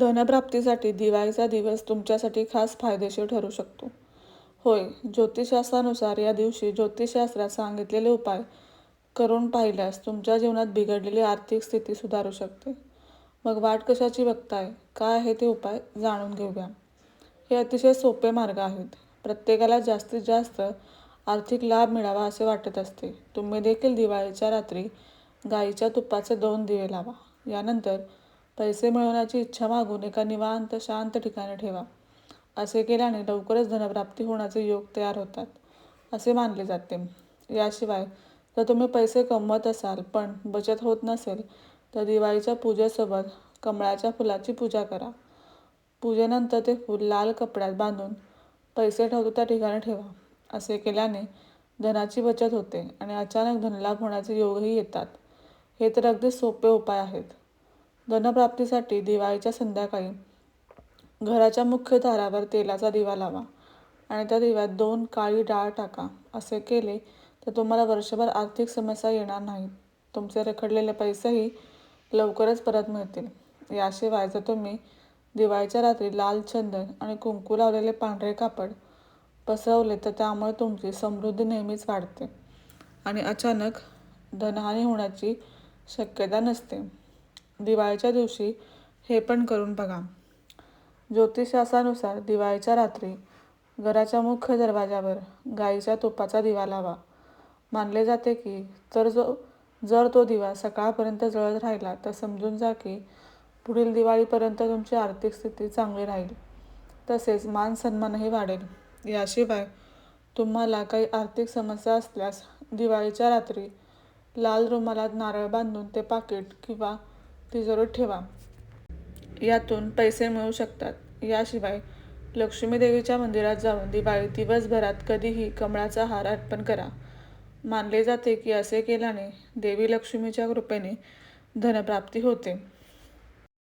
धनप्राप्तीसाठी दिवाळीचा दिवस तुमच्यासाठी खास फायदेशीर ठरू शकतो. होय ज्योतिषशास्त्रानुसार या दिवशी ज्योतिषशास्त्रात सांगितलेले उपाय करून पाहिल्यास तुमच्या जीवनात बिघडलेली आर्थिक स्थिती सुधारू शकते. मग वाट कशाची बघताय? काय आहे ते उपाय जाणून घेऊया. हे अतिशय सोपे मार्ग आहेत. प्रत्येकाला जास्तीत जास्त आर्थिक लाभ मिळावा असे वाटत असते. तुम्ही देखील दिवाळीच्या रात्री गाईच्या तुपाचे दोन दिवे लावा. यानंतर पैसे मिळवण्याची इच्छा मागून एका निवांत शांत ठिकाणी ठेवा. असे केल्याने लवकरच धनप्राप्ती होण्याचे योग तयार होतात असे मानले जाते. याशिवाय जर तुम्ही पैसे कमवत असाल पण बचत होत नसेल तर दिवाळीच्या पूजेसोबत कमळाच्या फुलाची पूजा करा. पूजेनंतर ते फूल लाल कपड्यात बांधून पैसे ठेवतो त्या ठिकाणी ठेवा. असे केल्याने धनाची बचत होते आणि अचानक धनलाभ होण्याचे योगही येतात. हे तर अगदी सोपे उपाय आहेत. धनप्राप्तीसाठी दिवाळीच्या संध्याकाळी घराच्या मुख्य दारावर तेलाचा दिवा लावा आणि त्या दिव्यात दोन काळी डाळ टाका. असे केले तर तुम्हाला वर्षभर आर्थिक समस्या येणार नाहीत तुमचे रखडलेले पैसेही लवकरच परत मिळतील. याशिवाय जर तुम्ही दिवाळीच्या रात्री लाल चंदन आणि कुंकू लावलेले पांढरे कापड पसरवले तर त्यामुळे तुमची समृद्धी नेहमीच वाढते आणि अचानक धनहानी होण्याची शक्यता नसते. दिवाळीच्या दिवशी हे पण करून बघा. ज्योतिषशास्त्रानुसार दिवाळीच्या रात्री घराच्या मुख्य दरवाजावर गाईच्या तुपाचा दिवा लावा. मानले जाते की तर जो जर तो दिवा सकाळपर्यंत जळत राहिला तर समजून जा की पुढील दिवाळीपर्यंत तुमची आर्थिक स्थिती चांगली राहील. तसेच मान सन्मानही वाढेल. याशिवाय तुम्हाला काही आर्थिक समस्या असल्यास दिवाळीच्या रात्री लाल रुमालात नारळ बांधून ते पाकिट किंवा तिजोरीत ठेवा. यातून पैसे मिळू शकतात. याशिवाय लक्ष्मी देवीच्या मंदिरात जाऊन दिवाळी दिवसभरात कधीही कमळाचा हार अर्पण करा. मानले जाते की असे केल्याने देवी लक्ष्मीच्या कृपेने धनप्राप्ती होते.